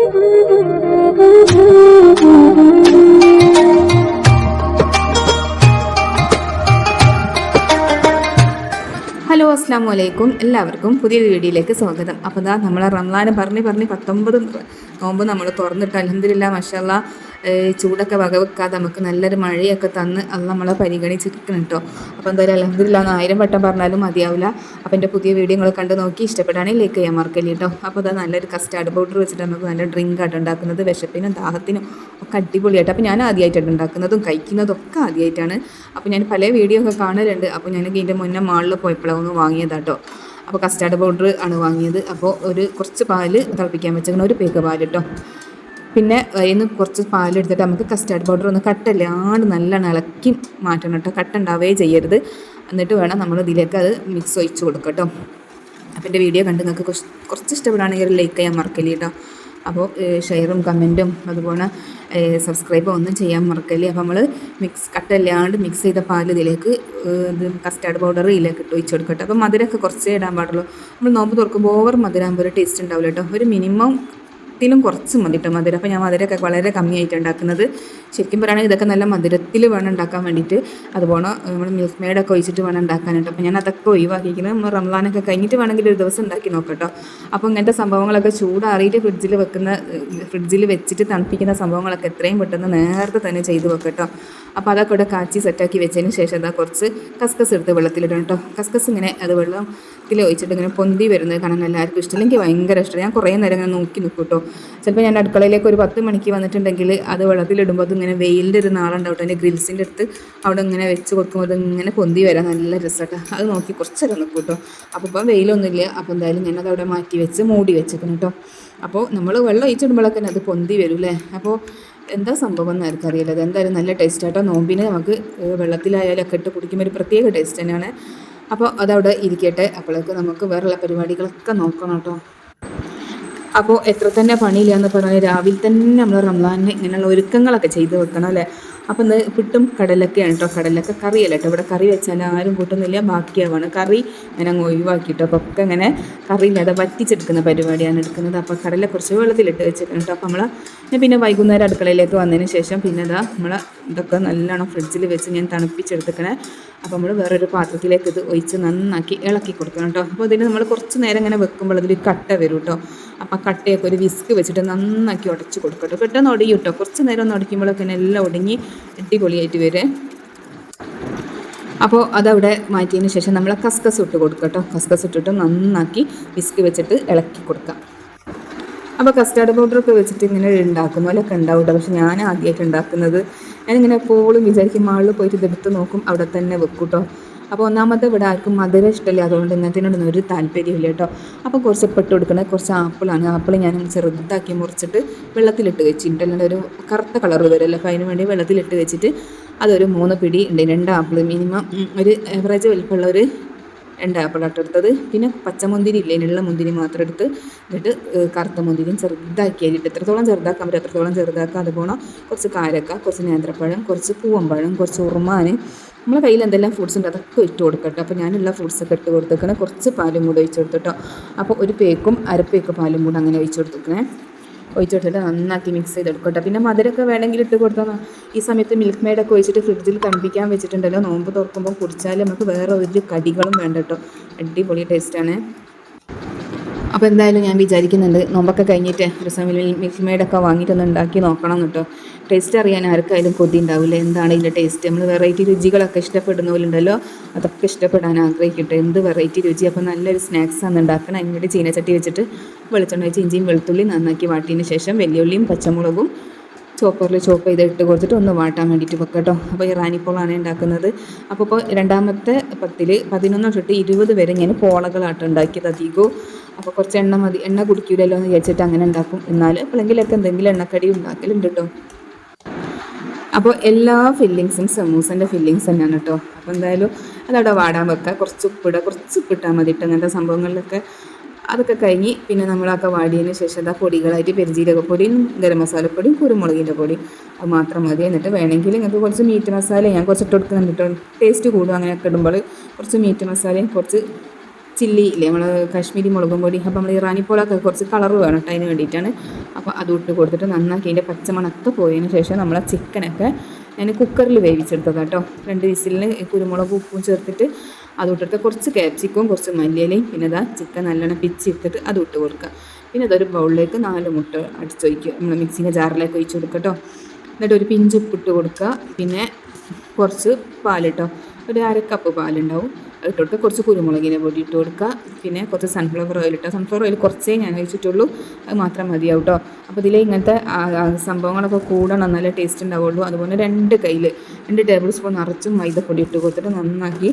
Hello അസ്സാം വലൈക്കും എല്ലാവർക്കും പുതിയൊരു വീഡിയോയിലേക്ക് സ്വാഗതം. അപ്പോൾ നമ്മൾ റംലാന് പറഞ്ഞ് പറഞ്ഞ് പത്തൊമ്പത് നോമ്പ് നമ്മൾ തുറന്നിട്ട് അലഹദില്ല മഷല്ല ചൂടൊക്കെ വകവെക്കാതെ നമുക്ക് നല്ലൊരു മഴയൊക്കെ തന്ന് അത് നമ്മളെ പരിഗണിച്ചിരിക്കണം കേട്ടോ അപ്പോൾ എന്തായാലും അലഹദില്ല എന്ന് ആയിരം വട്ടം പറഞ്ഞാലും മതിയാവില്ല. അപ്പോൾ എന്റെ പുതിയ വീഡിയോ നിങ്ങൾ കണ്ട് നോക്കി ഇഷ്ടപ്പെടുകയാണെങ്കിൽ ലൈക്ക് ചെയ്യാൻ മറക്കല്ലേ കേട്ടോ അപ്പോൾ അത് നല്ലൊരു കസ്റ്റാർഡ് പൗഡർ വെച്ചിട്ട് നമുക്ക് നല്ല ഡ്രിങ്ക് ആയിട്ട് ഉണ്ടാക്കുന്നത്. വിശപ്പിനും ദാഹത്തിനും ഒക്കെ അടിപൊളിയായിട്ട്. അപ്പോൾ ഞാൻ ആദ്യമായിട്ടാണ് ഉണ്ടാക്കുന്നതും കഴിക്കുന്നതും ഒക്കെ ആദ്യമായിട്ടാണ് അപ്പോൾ ഞാൻ പല വീഡിയോ ഒക്കെ കാണലുണ്ട്. അപ്പോൾ ഞാൻ ഇതിന്റെ മുന്നേ മാളിൽ പോയപ്പോഴൊന്ന് വാങ്ങിയതാട്ടോ അപ്പോൾ കസ്റ്റാർഡ് പൗഡർ ആണ് വാങ്ങിയത്. അപ്പോൾ ഒരു കുറച്ച് പാൽ തിളപ്പിക്കാൻ വെച്ചേക്കണം. ഒരു പേക്ക് പാൽ കേട്ടോ പിന്നെ അതിൽ നിന്ന് കുറച്ച് പാലെടുത്തിട്ട് നമുക്ക് കസ്റ്റാർഡ് പൗഡർ ഒന്ന് കട്ടല്ലാണ്ട് നല്ലോണം ഇളക്കി മാറ്റണം കേട്ടോ. കട്ട ചെയ്യരുത്. എന്നിട്ട് വേണം നമ്മൾ ഇതിലേക്ക് അത് മിക്സ് ഒഴിച്ച് കൊടുക്കാം കേട്ടോ. അപ്പോൾ എന്റെ വീഡിയോ കണ്ട് നിങ്ങൾക്ക് കുറച്ച് ഇഷ്ടപ്പെടുകയാണെങ്കിൽ ലൈക്ക് ചെയ്യാൻ മറക്കല്ലേ കേട്ടോ. അപ്പോൾ ഷെയറും കമന്റും അതുപോലെ സബ്സ്ക്രൈബും ഒന്നും ചെയ്യാൻ മറക്കല്ലേ? അപ്പോൾ നമ്മൾ മിക്സ് കട്ടല്ലാണ്ട് മിക്സ് ചെയ്ത പാൽ ഇതിലേക്ക് ഇത് കസ്റ്റാർഡ് പൗഡർ ഇതിലേക്ക് ഇട്ട് ഒഴിച്ച് കൊടുക്കട്ടെ അപ്പോൾ മധുരമൊക്കെ കുറച്ചേ ഇടാൻ പാടുള്ളൂ. നമ്മൾ നോമ്പ് തുറക്കുമ്പോൾ ഓവർ മധുരാകുമ്പോൾ ഒരു ടേസ്റ്റ് ഉണ്ടാവില്ല കേട്ടോ. ഒരു മിനിമം ത്തിലും കുറച്ച് മതി കേട്ടോ മധുരം. അപ്പോൾ ഞാൻ മധുരമൊക്കെ വളരെ കമ്മിയായിട്ട് ഉണ്ടാക്കുന്നത്. ശരിക്കും പറയുകയാണെങ്കിൽ ഇതൊക്കെ നല്ല മധുരത്തിൽ വേണം ഉണ്ടാക്കാൻ വേണ്ടിയിട്ട്. അതുപോലെ നമ്മൾ മിൽക്ക് മെയ്ഡൊക്കെ ഒഴിച്ചിട്ട് വേണം ഉണ്ടാക്കാനായിട്ട്. അപ്പോൾ ഞാൻ അതൊക്കെ ഒഴിവാക്കിയിരിക്കുന്നത് നമ്മൾ റംലാനൊക്കെ കഴിഞ്ഞിട്ട് വേണമെങ്കിൽ ഒരു ദിവസം ഉണ്ടാക്കി നോക്കാം കേട്ടോ. അപ്പോൾ ഇങ്ങനത്തെ സംഭവങ്ങളൊക്കെ ചൂടാറിയിട്ട് ഫ്രിഡ്ജിൽ വെക്കുന്ന ഫ്രിഡ്ജിൽ വെച്ചിട്ട് തണുപ്പിക്കുന്ന സംഭവങ്ങളൊക്കെ എത്രയും പെട്ടെന്ന് നേരത്തെ തന്നെ ചെയ്ത് വെക്കാം കേട്ടോ. അപ്പോൾ അതൊക്കെ ഇവിടെ കാച്ചി സെറ്റാക്കി വെച്ചതിന് ശേഷം അതാ കുറച്ച് കസ്കസ് എടുത്ത് വെള്ളത്തിലിടണം കേട്ടോ. കസ്കസ് ഇങ്ങനെ അത് വെള്ളത്തിൽ ഒഴിച്ചിട്ട് ഇങ്ങനെ പൊന്തി വരുന്നത് കാണാൻ എല്ലാവർക്കും ഇഷ്ടം. എനിക്ക് ഭയങ്കര ഇഷ്ടമാണ് ഞാൻ കുറേ നേരം ഇങ്ങനെ നോക്കി നിൽക്കും കേട്ടോ. ചിലപ്പോൾ ഞാൻ അടുക്കളയിലേക്ക് ഒരു പത്ത് മണിക്ക് വന്നിട്ടുണ്ടെങ്കിൽ അത് വെള്ളത്തിലിടുമ്പോൾ അത് ഇങ്ങനെ വെയിലിന്റെ ഒരു നാളുണ്ടാവും എന്റെ ഗ്രിൽസിന്റെ അടുത്ത് അവിടെ ഇങ്ങനെ വെച്ച് കൊടുക്കുമ്പോൾ അത് ഇങ്ങനെ പൊന്തി വരാൻ നല്ല രസമാട്ടോ. അത് നോക്കി കുറച്ചൊക്കെ നിൽക്കും കേട്ടോ. അപ്പോൾ ഇപ്പം വെയിലൊന്നുമില്ല. അപ്പോൾ എന്തായാലും ഞാനത് അവിടെ മാറ്റി വെച്ച് മൂടി വെച്ചേക്കണം കേട്ടോ. അപ്പോൾ നമ്മൾ വെള്ളം ഒഴിച്ചിടുമ്പോഴൊക്കെ അത് പൊന്തി വരും അല്ലേ? അപ്പോൾ എന്താ സംഭവം എന്ന് ആർക്കറിയില്ല അത് എന്തായാലും നല്ല ടേസ്റ്റ് ആട്ടോ. നോമ്പിന് നമുക്ക് വെള്ളത്തിലായാലും ഒക്കെ ഇട്ട് കുടിക്കുമ്പോൾ ഒരു പ്രത്യേക ടേസ്റ്റ് തന്നെയാണ്. അപ്പോൾ അതവിടെ ഇരിക്കട്ടെ. അപ്പോഴേക്ക് നമുക്ക് വേറെയുള്ള പരിപാടികളൊക്കെ നോക്കണം കേട്ടോ. അപ്പോൾ എത്ര തന്നെ പണിയില്ല എന്ന് പറഞ്ഞാൽ രാവിലെ തന്നെ നമ്മൾ റംലാനിന് ഇങ്ങനെയുള്ള ഒരുക്കങ്ങളൊക്കെ ചെയ്ത് വെക്കണം അല്ലേ? അപ്പോൾ ഇന്ന് പുട്ടും കടലൊക്കെയാണ് കേട്ടോ കടലൊക്കെ കറിയല്ല കേട്ടോ ഇവിടെ കറി വെച്ചാൽ ആരും കൂട്ടുന്നില്ല ബാക്കിയാവാണ് കറി. ഞാൻ അങ്ങ് ഒഴിവാക്കിയിട്ടോ. അപ്പോൾ ഒക്കെ ഇങ്ങനെ കറിയില്ലാതെ വറ്റിച്ചെടുക്കുന്ന പരിപാടിയാണ് എടുക്കുന്നത്. അപ്പോൾ കടല കുറച്ച് വെള്ളത്തിലിട്ട് വെച്ചിട്ടുണ്ട് കേട്ടോ അപ്പോൾ നമ്മൾ ഞാൻ പിന്നെ വൈകുന്നേരം അടുക്കളയിലേക്ക് വന്നതിന് ശേഷം പിന്നെ ഇതാ നമ്മൾ ഇതൊക്കെ നല്ലോണം ഫ്രിഡ്ജിൽ വെച്ച് ഞാൻ തണുപ്പിച്ചെടുത്തേക്കണേ. അപ്പോൾ നമ്മൾ വേറൊരു പാത്രത്തിലേക്ക് ഇത് ഒഴിച്ച് നന്നാക്കി ഇളക്കി കൊടുക്കണം കേട്ടോ അപ്പോൾ ഇതിന് നമ്മൾ കുറച്ച് നേരം ഇങ്ങനെ വെക്കുമ്പോൾ അതിൽ കട്ട വരും കേട്ടോ അപ്പോൾ ആ കട്ടയൊക്കെ ഒരു വിസ്ക് വെച്ചിട്ട് നന്നാക്കി ഉടച്ച് കൊടുക്കട്ടോ പെട്ടെന്ന് ഒടിയും കേട്ടോ. കുറച്ച് നേരം ഒന്ന് ഉടയ്ക്കുമ്പോഴൊക്കെ എല്ലാം ഒടുങ്ങി അടിപൊളിയായിട്ട് വരെ. അപ്പോൾ അതവിടെ മാറ്റിയതിന് ശേഷം നമ്മൾ കസ്കസ് ഇട്ട് കൊടുക്കുക കേട്ടോ. കസ്കസ് ഇട്ടിട്ട് നന്നാക്കി വിസ്ക് വെച്ചിട്ട് ഇളക്കി കൊടുക്കാം. അപ്പോൾ കസ്റ്റാർഡ് പൗഡറൊക്കെ വെച്ചിട്ട് ഇങ്ങനെ ഉണ്ടാക്കും. പോലെയൊക്കെ ഉണ്ടാവും പക്ഷെ ഞാൻ ആദ്യമായിട്ട് ഉണ്ടാക്കുന്നത്. ഞാനിങ്ങനെ എപ്പോഴും വിചാരിക്കും മാളിൽ പോയിട്ട് ഇതെടുത്ത് നോക്കും അവിടെ തന്നെ വെക്കും കേട്ടോ. അപ്പോൾ ഒന്നാമത്തെ ഇവിടെ ആർക്കും മധുരം ഇഷ്ടമില്ല. അതുകൊണ്ട് ഇന്നത്തിനോടൊന്നും ഒരു താല്പര്യമില്ല കേട്ടോ. അപ്പോൾ കുറച്ച് പെട്ട് കൊടുക്കണേ. കുറച്ച് ആപ്പിളാണ്. ആപ്പിൾ ഞാൻ ചെറുതാക്കി മുറിച്ചിട്ട് വെള്ളത്തിലിട്ട് വെച്ചിട്ട് അല്ലാണ്ട് ഒരു കറുത്ത കളർ വരുമല്ലോ. അപ്പോൾ അതിന് വേണ്ടി വെള്ളത്തിലിട്ട് വെച്ചിട്ട് അതൊരു മൂന്ന് പിടി ഉണ്ട്. രണ്ട് ആപ്പിൾ മിനിമം ഒരു ആവറേജ് വലിപ്പമുള്ള ഒരു രണ്ട് ആപ്പിളാട്ട് എടുത്തത്. പിന്നെ പച്ചമുന്തിരി ഇല്ല ഇതിനുള്ള മുന്തിരി മാത്രം എടുത്ത് എന്നിട്ട് കറുത്ത മുന്തിരിയും ചെറുതാക്കി അതിലിട്ട് എത്രത്തോളം ചെറുതാക്കാൻ പറ്റും അത്രത്തോളം ചെറുതാക്കാം. അതുപോലെ കുറച്ച് കാരക്ക കുറച്ച് നേന്ത്രപ്പഴം കുറച്ച് പൂവമ്പഴം കുറച്ച് ഉറുമാൻ നമ്മളെ കയ്യിൽ എന്തെല്ലാം ഫ്രൂട്ട്സ് ഉണ്ട് അതൊക്കെ ഇട്ട് കൊടുക്കട്ടെ. അപ്പോൾ ഞാനുള്ള ഫ്രൂട്ട്സൊക്കെ ഇട്ട് കൊടുത്തേക്കണേ. കുറച്ച് പാലും കൂടെ ഒഴിച്ചു കൊടുത്തിട്ടോ അപ്പോൾ ഒരു പേക്കും അരപ്പേക്ക് പാലും കൂടെ അങ്ങനെ ഒഴിച്ചു കൊടുത്തേക്കണേ. ഒഴിച്ചെടുത്തിട്ട് നന്നാക്കി മിക്സ് ചെയ്തെടുക്കട്ടെ പിന്നെ മധുരമൊക്കെ വേണമെങ്കിൽ ഇട്ട് കൊടുത്താൽ ഈ സമയത്ത് മിൽക്ക് മെയ്ഡൊക്കെ ഒഴിച്ചിട്ട് ഫ്രിഡ്ജിൽ തണുപ്പിക്കാൻ വെച്ചിട്ടുണ്ടല്ലോ. നോമ്പ് തുറക്കുമ്പോൾ കുടിച്ചാൽ നമുക്ക് വേറെ ഒരു കടികളും വേണ്ട കേട്ടോ അടിപൊളി ടേസ്റ്റാണ് അപ്പോൾ എന്തായാലും ഞാൻ വിചാരിക്കുന്നുണ്ട് നോമ്പൊക്കെ കഴിഞ്ഞിട്ട് ഒരു സമയം മിൽക്ക് മെയ്ഡൊക്കെ വാങ്ങിയിട്ടൊന്ന് ഉണ്ടാക്കി നോക്കണം കേട്ടോ ടേസ്റ്റ് അറിയാൻ ആർക്കായാലും കൊതി ഉണ്ടാവില്ല. എന്താണ് ഇതിന്റെ ടേസ്റ്റ് നമ്മൾ വെറൈറ്റി രുചികളൊക്കെ ഇഷ്ടപ്പെടുന്ന പോലെ ഉണ്ടല്ലോ. അതൊക്കെ ഇഷ്ടപ്പെടാൻ ആഗ്രഹിക്കട്ടെ. എന്ത് വെറൈറ്റി രുചി? അപ്പോൾ നല്ലൊരു സ്നാക്സ് ആണ് ഉണ്ടാക്കണം. അതിനുവേണ്ടി ചീനച്ചട്ടി വെച്ചിട്ട് വെളിച്ചെണ്ണ വെച്ച് ഇഞ്ചിയും വെളുത്തുള്ളി നന്നാക്കി വാട്ടിയതിന് ശേഷം വെല്ലുള്ളിയും പച്ചമുളകും ചോപ്പറിൽ ചോപ്പ് ചെയ്ത് ഇട്ട് കൊടുത്തിട്ട് ഒന്ന് വാട്ടാൻ വേണ്ടിയിട്ട് വെക്കാം കേട്ടോ. അപ്പോൾ ഈ റാനിപ്പോളാണ് ഉണ്ടാക്കുന്നത്. അപ്പോൾ ഇപ്പോൾ രണ്ടാമത്തെ പത്തിൽ പതിനൊന്ന് തൊട്ട് ഇരുപത് വരെ ഞാൻ പോളകളാട്ട് ഉണ്ടാക്കിയത്. അധികവും അപ്പോൾ കുറച്ച് എണ്ണ മതി. എണ്ണ കുടിക്കൂലല്ലോ എന്ന് വിചാരിച്ചിട്ട് അങ്ങനെ ഉണ്ടാക്കും. എന്നാൽ എപ്പോഴെങ്കിലൊക്കെ എന്തെങ്കിലും എണ്ണക്കടി ഉണ്ടാക്കലുണ്ട് കേട്ടോ അപ്പോൾ എല്ലാ ഫില്ലിങ്സും സമൂസന്റെ ഫില്ലിങ്സ് തന്നെയാണ് കേട്ടോ. അപ്പോൾ എന്തായാലും അതവിടെ വാടാൻ വെക്കുക കുറച്ച് ഉപ്പിടുക കുറച്ച് ഉപ്പിട്ടാൽ മതി കേട്ടോ. അങ്ങനത്തെ സംഭവങ്ങളിലൊക്കെ അതൊക്കെ കഴിഞ്ഞ് പിന്നെ നമ്മളൊക്കെ വാടിയതിന് ശേഷം അതാ പൊടികളായിട്ട് പെരുജീരകപ്പൊടിയും ഗരം മസാലപ്പൊടിയും കുരുമുളകിന്റെ പൊടിയും അത് മാത്രം മതി. എന്നിട്ട് വേണമെങ്കിൽ നിങ്ങൾക്ക് കുറച്ച് മീറ്റ് മസാല ഞാൻ കുറച്ചിട്ട് കൊടുക്കുന്നുണ്ട് കേട്ടോ. ടേസ്റ്റ് കൂടും അങ്ങനെയൊക്കെ ഇടുമ്പോൾ. കുറച്ച് മീറ്റ് മസാലയും കുറച്ച് ചില്ലി ഇല്ലേ? നമ്മൾ കാശ്മീരി മുളകും പൊടി. അപ്പോൾ നമ്മൾ ഇറാനി പോലൊക്കെ കുറച്ച് കളർ വേണം കേട്ടോ അതിന് വേണ്ടിയിട്ടാണ്. അപ്പോൾ അത് ഇട്ട് കൊടുത്തിട്ട് നന്നാക്കി അതിന്റെ പച്ചമണത്ത് പോയതിന് ശേഷം നമ്മൾ ആ ചിക്കനൊക്കെ ഞാൻ കുക്കറിൽ വേവിച്ചെടുത്തത് കേട്ടോ. രണ്ട് വിസിലിന് കുരുമുളക് ഉപ്പും ചേർത്തിട്ട് അത് ഇട്ടിട്ട് കുറച്ച് ക്യാപ്സിക്കും കുറച്ച് മല്ലിയിലയും പിന്നെ ഇതാ ചിക്കൻ നല്ലോണം പിച്ചിട്ടിട്ട് അത് ഇട്ട് കൊടുക്കുക പിന്നെ അതൊരു ബൗളിലേക്ക് നാല് മുട്ട അടിച്ചൊഴിക്കുക നമ്മൾ മിക്സിന്റെ ജാറിലേക്ക് ഒഴിച്ച് കൊടുക്കുക കേട്ടോ. എന്നിട്ട് ഒരു പിഞ്ച് ഉപ്പിട്ട് കൊടുക്കുക പിന്നെ കുറച്ച് പാലിട്ടോ ഒരു അര കപ്പ് പാലുണ്ടാവും. ഇട്ടിട്ട് കുറച്ച് കുരുമുളകിനെ പൊടി ഇട്ട് കൊടുക്കുക പിന്നെ കുറച്ച് സൺഫ്ലവർ ഓയിൽ ഇട്ടോ. സൺഫ്ലവർ ഓയിൽ കുറച്ചേ ഞാൻ വെച്ചിട്ടുള്ളൂ അത് മാത്രം മതിയാവും കേട്ടോ അപ്പോൾ ഇതിൽ ഇങ്ങനത്തെ സംഭവങ്ങളൊക്കെ കൂടണം. നല്ല ടേസ്റ്റ് ഉണ്ടാവുള്ളൂ. അതുപോലെ രണ്ട് കയ്യിൽ രണ്ട് ടേബിൾ സ്പൂൺ നിറച്ചും മൈദപ്പൊടി ഇട്ട് കൊടുത്തിട്ട് നന്നാക്കി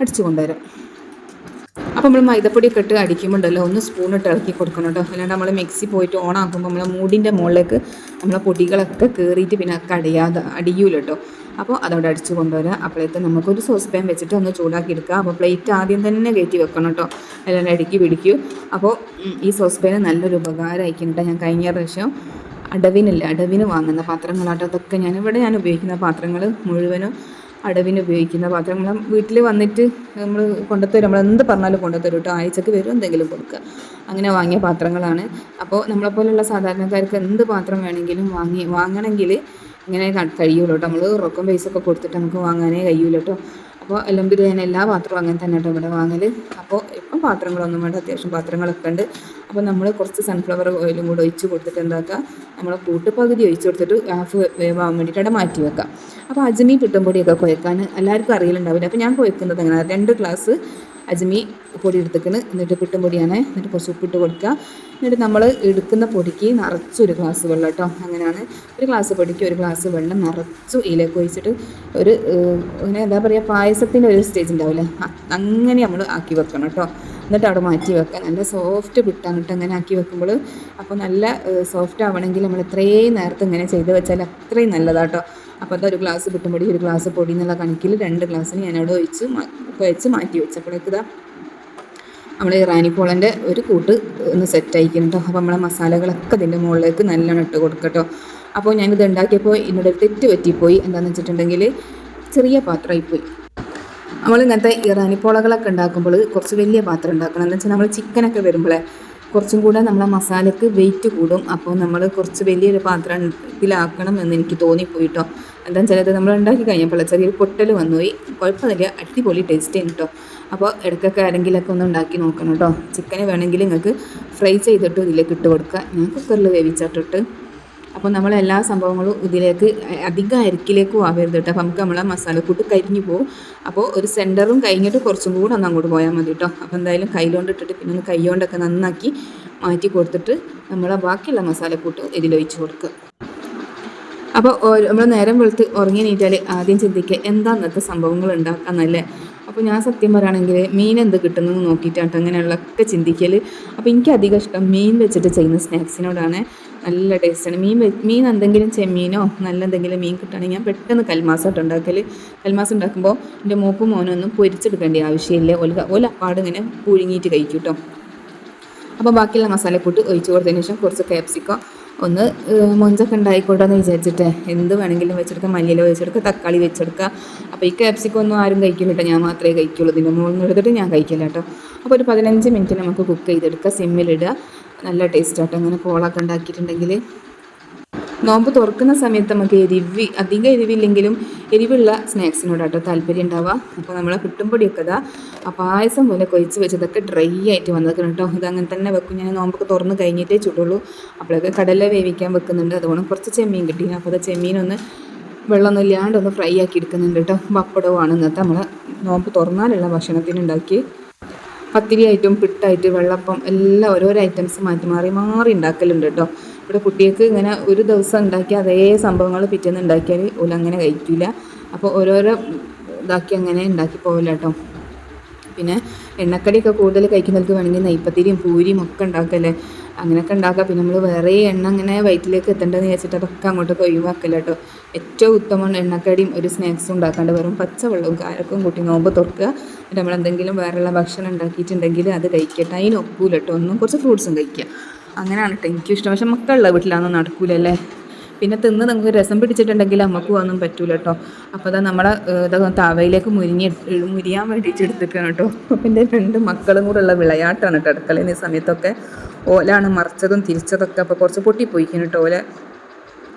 അടിച്ചു കൊണ്ടുവരാം. അപ്പോൾ നമ്മൾ മൈദപ്പൊടിയൊക്കെ ഇട്ട് അടിക്കുമ്പോണ്ടല്ലോ ഒന്ന് സ്പൂൺ ഇട്ട് ഇളക്കി കൊടുക്കണം കേട്ടോ. അല്ലാണ്ട് നമ്മൾ മിക്സി പോയിട്ട് ഓൺ ആക്കുമ്പോൾ നമ്മളെ മൂടിന്റെ മുകളിലേക്ക് നമ്മളെ പൊടികളൊക്കെ കയറിയിട്ട് പിന്നെ അടിയാതെ അടിയൂല കേട്ടോ. അപ്പോൾ അതവിടെ അടിച്ച് കൊണ്ടുവരാം. അപ്പോഴേക്ക് നമുക്കൊരു സോസ് പാൻ വെച്ചിട്ട് ഒന്ന് ചൂടാക്കി എടുക്കുക അപ്പോൾ പ്ലേറ്റ് ആദ്യം തന്നെ കയറ്റി വെക്കണം കേട്ടോ. എല്ലാം അടുക്കി പിടിക്കൂ. അപ്പോൾ ഈ സോസ് പാന് നല്ലൊരു ഉപകാരമായിരിക്കും കേട്ടോ. ഞാൻ കഴിഞ്ഞ പ്രാവശ്യം അടവിനില്ല അടവിന് വാങ്ങുന്ന പാത്രങ്ങളാട്ടോ. അതൊക്കെ ഞാൻ ഇവിടെ ഞാൻ ഉപയോഗിക്കുന്ന പാത്രങ്ങൾ മുഴുവനും അടവിന് ഉപയോഗിക്കുന്ന പാത്രങ്ങൾ. വീട്ടിൽ വന്നിട്ട് നമ്മൾ കൊണ്ടുത്തരും. നമ്മൾ എന്ത് പറഞ്ഞാലും കൊണ്ടുത്തരും കേട്ടോ. ആഴ്ചക്ക് വരും എന്തെങ്കിലും കൊടുക്കുക. അങ്ങനെ വാങ്ങിയ പാത്രങ്ങളാണ്. അപ്പോൾ നമ്മളെപ്പോലുള്ള സാധാരണക്കാർക്ക് എന്ത് പാത്രം വേണമെങ്കിലും വാങ്ങി വാങ്ങണമെങ്കിൽ ഇങ്ങനെ ക- കഴിയൂല കേട്ടോ നമ്മൾ റൊക്കം പൈസ ഒക്കെ കൊടുത്തിട്ട് നമുക്ക് വാങ്ങാനേ കഴിയൂല കേട്ടോ അപ്പോൾ എല്ലാം ബിരിയാണി എല്ലാ പാത്രവും അങ്ങനെ തന്നെ കേട്ടോ ഇവിടെ വാങ്ങൽ അപ്പോൾ ഇപ്പം പാത്രങ്ങളൊന്നും വേണ്ട അത്യാവശ്യം പാത്രങ്ങളൊക്കെ ഉണ്ട്. അപ്പോൾ നമ്മൾ കുറച്ച് സൺഫ്ലവർ ഓയിലും കൂടെ ഒഴിച്ച് കൊടുത്തിട്ട് എന്താക്കുക നമ്മൾ കൂട്ട് പകുതി ഒഴിച്ച് കൊടുത്തിട്ട് ഹാഫ് വേവാൻ വേണ്ടിയിട്ട് മാറ്റി വെക്കാം. അപ്പോൾ അജ്മി പിട്ടുംപൊടിയൊക്കെ കുഴക്കാൻ എല്ലാവർക്കും അറിയലുണ്ടാവില്ല. അപ്പോൾ ഞാൻ കുഴക്കുന്നത് അങ്ങനെ രണ്ട് ഗ്ലാസ് അജ്മി പൊടി എടുത്തേക്കണ്. എന്നിട്ട് പിട്ടും പൊടിയാണ്. എന്നിട്ട് കുറച്ച് ഉപ്പിട്ട് കൊടുക്കുക എന്നിട്ട് നമ്മൾ എടുക്കുന്ന പൊടിക്ക് നിറച്ചൊരു ഗ്ലാസ് വെള്ളം കേട്ടോ. അങ്ങനെയാണ്. ഒരു ഗ്ലാസ് പൊടിക്ക് ഒരു ഗ്ലാസ് വെള്ളം നിറച്ചു ഇതിലേക്ക് ഒഴിച്ചിട്ട് ഒരു അങ്ങനെ എന്താ പറയുക പായസത്തിന്റെ ഒരു സ്റ്റേജ് ഉണ്ടാവില്ലേ? അങ്ങനെ നമ്മൾ ആക്കി വെക്കണം കേട്ടോ. എന്നിട്ട് അവിടെ മാറ്റി വെക്കുക നല്ല സോഫ്റ്റ് പിട്ടാണ് കേട്ടോ അങ്ങനെ ആക്കി വെക്കുമ്പോൾ അപ്പോൾ നല്ല സോഫ്റ്റ് ആവണമെങ്കിൽ നമ്മൾ എത്രയും നേരത്തെ ഇങ്ങനെ ചെയ്ത് വെച്ചാൽ അത്രയും നല്ലതാട്ടോ അപ്പോൾ അതൊരു ഗ്ലാസ് പിട്ടുംപൊടി ഒരു ഗ്ലാസ് പൊടി എന്നുള്ള കണക്കിൽ രണ്ട് ഗ്ലാസ്സിന് ഞാനവിടെ ഒഴിച്ച് കുഴച്ച് മാറ്റി വെച്ചപ്പോഴേക്ക് ഇതാ നമ്മൾ ഇറാനിപ്പോളന്റെ ഒരു കൂട്ട് ഒന്ന് സെറ്റ് ആയിക്കണം കേട്ടോ അപ്പോൾ നമ്മളെ മസാലകളൊക്കെ ഇതിന്റെ മുകളിലേക്ക് നല്ലോണം ഇട്ട് കൊടുക്കട്ടോ അപ്പോൾ ഞാനിത് ഉണ്ടാക്കിയപ്പോൾ എന്നോട് തെറ്റ് പറ്റിപ്പോയി. എന്താണെന്ന് വെച്ചിട്ടുണ്ടെങ്കിൽ ചെറിയ പാത്രമായിപ്പോയി നമ്മൾ ഇങ്ങനത്തെ ഇറാനിപ്പോളകളൊക്കെ ഉണ്ടാക്കുമ്പോൾ കുറച്ച് വലിയ പാത്രം ഉണ്ടാക്കണം എന്ന് വെച്ചാൽ നമ്മൾ ചിക്കനൊക്കെ വരുമ്പോഴേ കുറച്ചും കൂടെ നമ്മളെ മസാലക്ക് വെയിറ്റ് കൂടും. അപ്പോൾ നമ്മൾ കുറച്ച് വലിയൊരു പാത്രത്തിലാക്കണം എന്ന് എനിക്ക് തോന്നിപ്പോയിട്ടോ. എന്താ ചിലത് നമ്മൾ ഉണ്ടാക്കി കഴിഞ്ഞപ്പോൾ ചെറിയൊരു പൊട്ടൽ വന്നുപോയി. കുഴപ്പമില്ല അടിപൊളി ടേസ്റ്റ് ചെയ്യും കേട്ടോ അപ്പോൾ ഇടയ്ക്കൊക്കെ ആരെങ്കിലൊക്കെ ഒന്ന് ഉണ്ടാക്കി നോക്കണം കേട്ടോ ചിക്കന് വേണമെങ്കിൽ നിങ്ങൾക്ക് ഫ്രൈ ചെയ്തിട്ട് ഇതിലേക്ക് ഇട്ട് കൊടുക്കുക ഞാൻ കുക്കറിൽ വേവിച്ചിട്ടിട്ട്. അപ്പോൾ നമ്മൾ എല്ലാ സംഭവങ്ങളും ഇതിലേക്ക് അധികം അരിക്കിലേക്കും ആവരുത് കേട്ടോ. അപ്പോൾ നമുക്ക് നമ്മളെ മസാലക്കൂട്ട് കരിഞ്ഞു പോകും അപ്പോൾ ഒരു സെന്ററും കഴിഞ്ഞിട്ട് കുറച്ചും കൂടെ ഒന്ന് അങ്ങോട്ട് പോയാൽ മതി കേട്ടോ. അപ്പോൾ എന്തായാലും കയ്യിലോണ്ട് ഇട്ടിട്ട് പിന്നെ ഒന്ന് കൈ കൊണ്ടൊക്കെ നന്നാക്കി മാറ്റി കൊടുത്തിട്ട് നമ്മളെ ബാക്കിയുള്ള മസാലക്കൂട്ട് ഇതിലൊഴിച്ച് കൊടുക്കുക അപ്പോൾ നമ്മൾ നേരം വെളുത്ത് ഉറങ്ങി നീറ്റാൽ ആദ്യം ചിന്തിക്കുക എന്താ ഇന്നത്തെ സംഭവങ്ങൾ ഉണ്ടാക്കാന്നല്ലേ? അപ്പോൾ ഞാൻ സത്യം പറയുകയാണെങ്കിൽ മീൻ എന്ത് കിട്ടുന്നത് നോക്കിയിട്ടാണ് അങ്ങനെയുള്ളതൊക്കെ ചിന്തിക്കൽ അപ്പോൾ എനിക്ക് അധികം ഇഷ്ടം മീൻ വെച്ചിട്ട് ചെയ്യുന്ന സ്നാക്സിനോടാണ്. നല്ല ടേസ്റ്റാണ് മീൻ മീൻ എന്തെങ്കിലും ചെമ്മീനോ നല്ല എന്തെങ്കിലും മീൻ കിട്ടുകയാണെങ്കിൽ ഞാൻ പെട്ടെന്ന് കൽമാസായിട്ട് ഉണ്ടാക്കൽ കൽമാസം ഉണ്ടാക്കുമ്പോൾ എന്റെ മൂക്കും മോനും ഒന്നും പൊരിച്ചെടുക്കേണ്ട ആവശ്യമില്ല. ഒല ഒല അപ്പാട് ഇങ്ങനെ പുഴുങ്ങിയിട്ട് കഴിക്കും കേട്ടോ അപ്പോൾ ബാക്കിയുള്ള മസാലക്കൂട്ട് ഒഴിച്ച് കൊടുത്തതിന് ശേഷം കുറച്ച് ക്യാപ്സിക്കോ ഒന്ന് മൊഞ്ചൊക്കെ ഉണ്ടായിക്കോട്ടെ എന്ന് വിചാരിച്ചിട്ട് എന്ത് വേണമെങ്കിലും വെച്ചെടുക്കാം. മല്ലിയില വെച്ചെടുക്കുക തക്കാളി വെച്ചെടുക്കുക അപ്പോൾ ഈ ക്യാപ്സിക്കോ ഒന്നും ആരും കേട്ടോ ഞാൻ മാത്രമേ കഴിക്കുള്ളൂ. ഇതിന്റെ മുകളിൽ എടുത്തിട്ട് ഞാൻ കഴിക്കില്ല കേട്ടോ അപ്പോൾ ഒരു പതിനഞ്ച് മിനിറ്റ് നമുക്ക് കുക്ക് ചെയ്തെടുക്കുക സിമ്മിലിടുക നല്ല ടേസ്റ്റ് ആട്ടോ അങ്ങനെ കോളൊക്കെ ഉണ്ടാക്കിയിട്ടുണ്ടെങ്കിൽ നോമ്പ് തുറക്കുന്ന സമയത്ത് നമുക്ക് എരിവ് അധികം എരിവില്ലെങ്കിലും എരിവുള്ള സ്നാക്സിനോടാട്ടോ താല്പര്യം ഉണ്ടാവുക. അപ്പോൾ നമ്മളെ കിട്ടുമ്പോഴൊക്കെ ഇതാ ആ പായസം പോലെ കൊഴിച്ച് വെച്ചതൊക്കെ ഡ്രൈ ആയിട്ട് വന്നേക്കണം കേട്ടോ ഇതങ്ങനെ തന്നെ വെക്കും. ഞാൻ നോമ്പൊക്കെ തുറന്ന് കഴിഞ്ഞിട്ടേ ചുടുള്ളൂ. അപ്പോഴൊക്കെ കടല വേവിക്കാൻ വെക്കുന്നുണ്ട്. അതുകൊണ്ട് കുറച്ച് ചെമ്മീൻ കിട്ടി. അപ്പോൾ അത് ചെമ്മീനൊന്ന് വെള്ളമൊന്നും ഇല്ലാണ്ട് ഒന്ന് ഫ്രൈ ആക്കി എടുക്കുന്നുണ്ട് കേട്ടോ പപ്പടവുമാണ് ഇന്നത്തെ നമ്മളെ നോമ്പ് തുറന്നാലുള്ള ഭക്ഷണത്തിന് ഉണ്ടാക്കി പത്തിരി ആയിട്ടും പിട്ടായിട്ട് വെള്ളപ്പം എല്ലാം ഓരോരോ ഐറ്റംസ് മാറ്റി മാറി മാറി ഉണ്ടാക്കലുണ്ട് കേട്ടോ. ഇവിടെ കുട്ടികൾക്ക് ഇങ്ങനെ ഒരു ദിവസം ഉണ്ടാക്കിയ അതേ സംഭവങ്ങൾ പിറ്റേന്ന് ഉണ്ടാക്കിയാൽ ഓല അങ്ങനെ കഴിക്കില്ല അപ്പോൾ ഓരോരോ ഇതാക്കി അങ്ങനെ ഉണ്ടാക്കി പോകില്ല കേട്ടോ പിന്നെ എണ്ണക്കടിയൊക്കെ കൂടുതൽ കഴിക്കുന്നവർക്ക് വേണമെങ്കിൽ നെയ്പ്പത്തിരിയും പൂരിയും ഒക്കെ ഉണ്ടാക്കല്ലേ? അങ്ങനെയൊക്കെ ഉണ്ടാക്കാം. പിന്നെ നമ്മൾ വേറെ എണ്ണ അങ്ങനെ വയറ്റിലേക്ക് എത്തേണ്ടതെന്ന് വിചാരിച്ചിട്ട് അതൊക്കെ അങ്ങോട്ടൊക്കെ ഒഴിവാക്കല്ല കേട്ടോ ഏറ്റവും ഉത്തമം എണ്ണക്കടിയും ഒരു സ്നാക്സും ഉണ്ടാക്കാണ്ട് വെറും പച്ചവെള്ളവും കാരക്കും കൂട്ടി നോമ്പ് തുറക്കുക. നമ്മൾ എന്തെങ്കിലും വേറെയുള്ള ഭക്ഷണം ഉണ്ടാക്കിയിട്ടുണ്ടെങ്കിൽ അത് കഴിക്കട്ടെ. അതിന് ഒക്കൂല കേട്ടോ ഒന്നും കുറച്ച് ഫ്രൂട്ട്സും കഴിക്കുക. അങ്ങനെയാണ് കേട്ടോ എനിക്കും ഇഷ്ടം. പക്ഷെ മക്കളുള്ള വീട്ടിലാണെന്ന് നടക്കൂലല്ലേ? പിന്നെ തിന്ന് നമുക്ക് രസം പിടിച്ചിട്ടുണ്ടെങ്കിൽ നമുക്ക് ഒന്നും പറ്റൂല കേട്ടോ അപ്പോൾ അതാ നമ്മളെ ഇതൊക്കെ തവയിലേക്ക് മുരിഞ്ഞ് മുരിയാൻ വേണ്ടിയിട്ട് എടുത്തിരിക്കണം കേട്ടോ അപ്പം എന്റെ രണ്ട് മക്കളും കൂടെ ഉള്ള വിളയാട്ടാണ് കേട്ടോ അടുക്കളയിൽ ഈ സമയത്തൊക്കെ. ഓലാണ് മറിച്ചതും തിരിച്ചതൊക്കെ അപ്പോൾ കുറച്ച് പൊട്ടിപ്പോയിക്കണം കേട്ടോ ഓല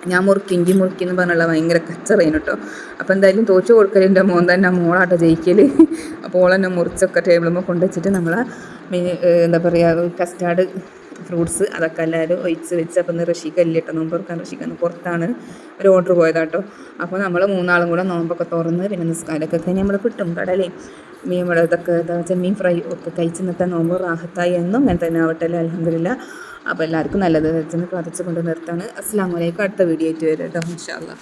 ഞാൻ മുറുക്കി ഇഞ്ചി മുറുക്കി എന്ന് പറഞ്ഞുള്ള ഭയങ്കര കച്ചറേനു കേട്ടോ അപ്പോൾ എന്തായാലും തോച്ചു കൊടുക്കലിന്റെ മോൻ തന്നെ മോളാട്ടോ ജയിക്കൽ അപ്പോൾ ഓളെന്നെ മുറിച്ചൊക്കെ ടേബിളുമ്പോൾ കൊണ്ടുവച്ചിട്ട് നമ്മൾ എന്താ പറയുക കസ്റ്റാർഡ് ഫ്രൂട്ട്സ് അതൊക്കെ എല്ലാവരും ഒഴിച്ച് വെച്ച് അപ്പം ഋഷിക്ക് റഷിക്ക് അല്ലേ കേട്ടോ നോമ്പ് തുറക്കാൻ റഷിക്ക് പുറത്താണ് ഒരു ഓർഡർ പോയതാട്ടോ. അപ്പോൾ നമ്മൾ മൂന്നാളും കൂടെ നോമ്പൊക്കെ തുറന്ന് പിന്നെ നിസ്കാരമൊക്കെ കഴിഞ്ഞ് നമ്മൾ കിട്ടും കടലയും മീൻ ഇതൊക്കെ ചെമ്മീൻ ഫ്രൈ ഒക്കെ കഴിച്ച് നിൽക്കാൻ നോമ്പ് റാഹത്തായി എന്നും അങ്ങനെ തന്നെ ആവട്ടെ അലഹമില്ല അപ്പോൾ എല്ലാവർക്കും നല്ലത്. വെച്ചെന്ന് കൊണ്ട് നിർത്താണ്. അസ്സാം വലൈക്കും അടുത്ത വീഡിയോ ആയിട്ട് വരാം കേട്ടോ. ഇൻഷാ അല്ലാ